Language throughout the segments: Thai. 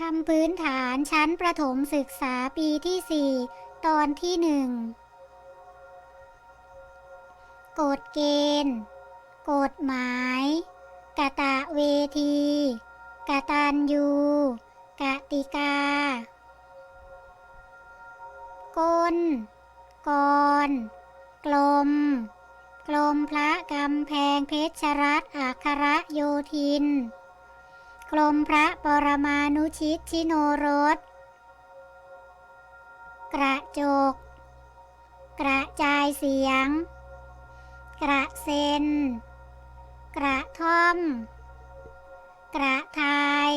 คำพื้นฐานชั้นประถมศึกษาปีที่ 4 ตอนที่หนึ่งกฎเกณฑ์ กฎหมายกตะเวทีกตัญญูกติกา กลกร กลม กลมพระกำแพงเพชรรัตอัครโยธิน กลมพระปรมานุชิตชิโนรส กระจก กระจายเสียง กระเซ็น กระท่อม กระทาย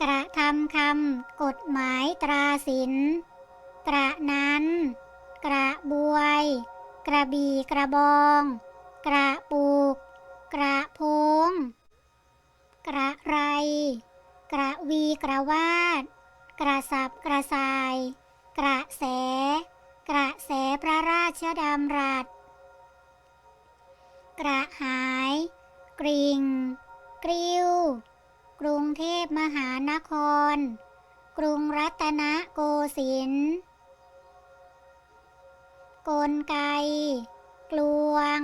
กระทำคำกฎหมายตราสิน กระนั้น กระบวย กระบี่กระบอง กระปุก กระพง กระไร กระวีกระวาด กระสับกระสาย กระแส กระแสพระราชดำรัส กระหาย กริ่ง กริ้ว กรุงเทพมหานคร กรุงรัตนโกสินทร์กลไก กลวง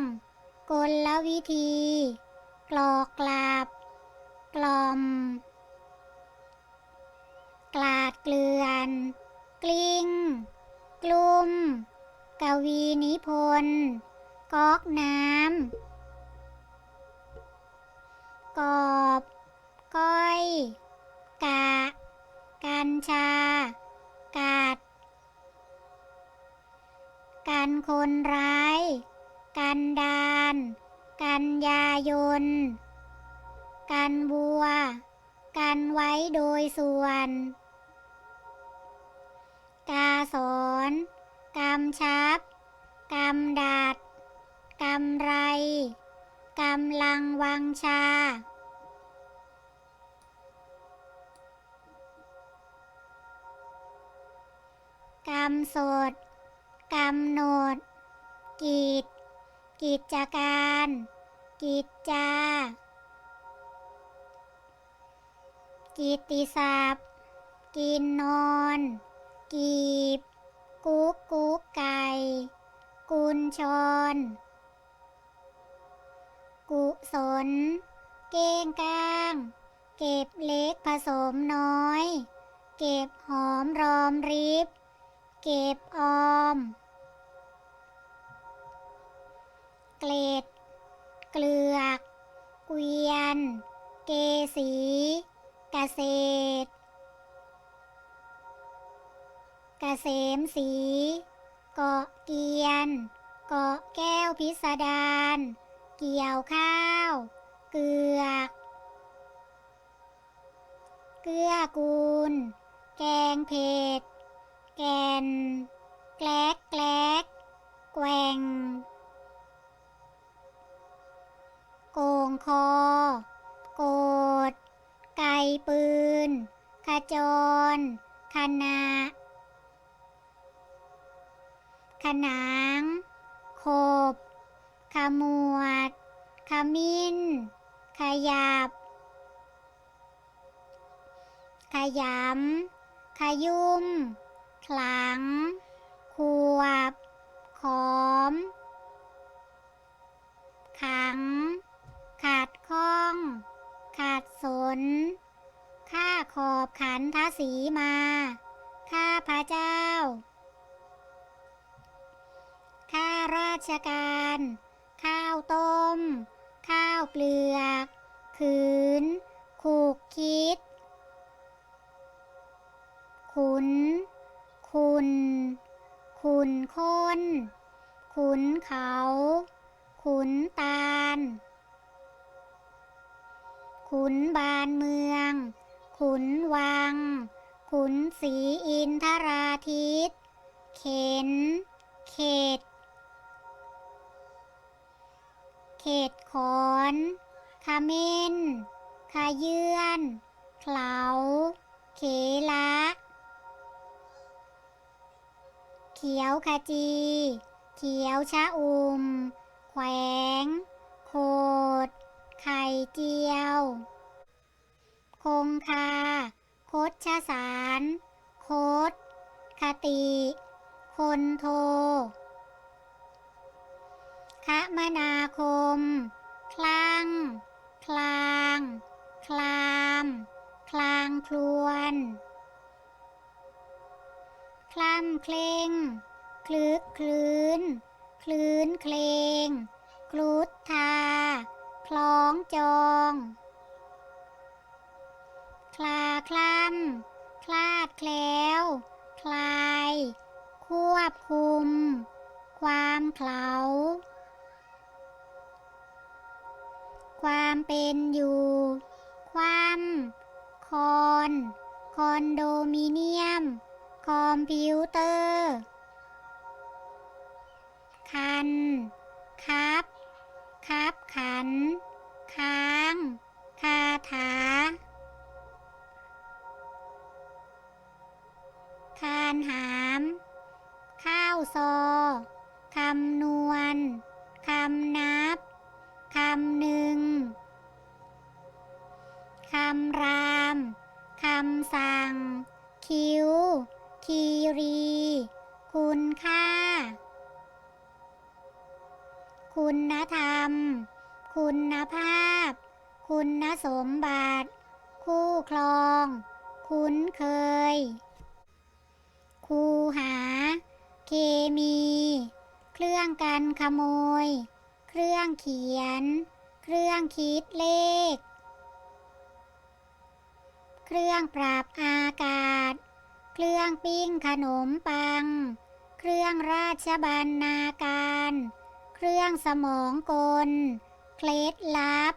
กลวิธีกลอกกลับกลอม กลาดเกลือน กลิ้ง กลุ่ม กวีนิพนธ์ก๊อกน้ำกอบก้อย กะ กัญชากัดกันคนร้าย กันดานกันยายน กันวัว กันไว้โดยส่วน กาสอนกำชับกำดัดกำไรกำลังวังชา กำสดกำหนดกิจ กิจการ กิจจากิตติศัพท์ กินนอน กีบ กุ๊กกุ๊กไก่ กุญชรกุศล เก้งก้าง เก็บเล็กผสมน้อย เก็บหอมรอมริบ เก็บออม เกล็ด เกลือก เกวียน เกสีเกษตร เกษมสีเกาะเกียน เกาะแก้วพิสดารเกี่ยวข้าว เกือก เกื้อกูล แกงเผ็ด แกน แกลกแกลกแกว่ง กงคอ โกด ไกปืนขจรคณะขนางขบ ขมวด ขมิ้น ขยับ ขยำ ขยุ่ม ขลัง ขวบ ขอม ขัง ขาดข้อง ขาดสน ข้าขอบขันทศีมา ข้าพระเจ้า ข้าราชการ ข้าวต้ม ข้าวเปลือก ขืนขูกคิด ขุน คุณ ขุนค้น ขุนเขา ขุนตาล ขุนบานเมือง ขุนวัง ขุนศรีอินทราทิตเข็น เข็ดเข็ดขอนขมิ้นขยื่นเขลาเขละ เขียวขจี เขียวชะอุ่มแขวง โคด ไข่เจียว งคา คดชสารคดคติ คนโทคมนาคม คลัง คลาง คลาม คลางคลวน คล่ำเคล่งคลึกคลื้น คลื้นเคลงคลุดทา คล้องจอง คลาคล่ำ คลาดแคล้ว คลาย ควบคุม ความเคลาความเป็นอยู่ ความคอน คอนโดมิเนียม คอมพิวเตอร์ ซอ คำนวณ คำนับ คำหนึ่ง คำราม คำสั่ง คิ้ว คีรี คุณค่า คุณธรรม คุณภาพ คุณสมบัติ คู่ครอง คุ้นเคย คูหา เคมี เครื่องกันขโมย เครื่องเขียน เครื่องคิดเลข เครื่องปรับอากาศ เครื่องปิ้งขนมปัง เครื่องราชบรรณาการ เครื่องสมองกล เคล็ดลับ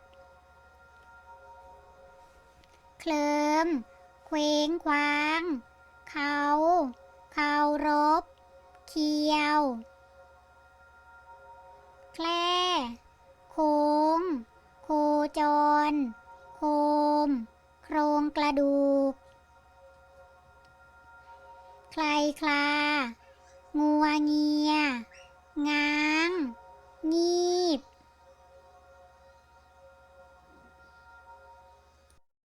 เคลิมเคว้งคว้าง เขาเคารพ เคียว แคล่โค้ง โคจร โคม โครงกระดูก ใครใคร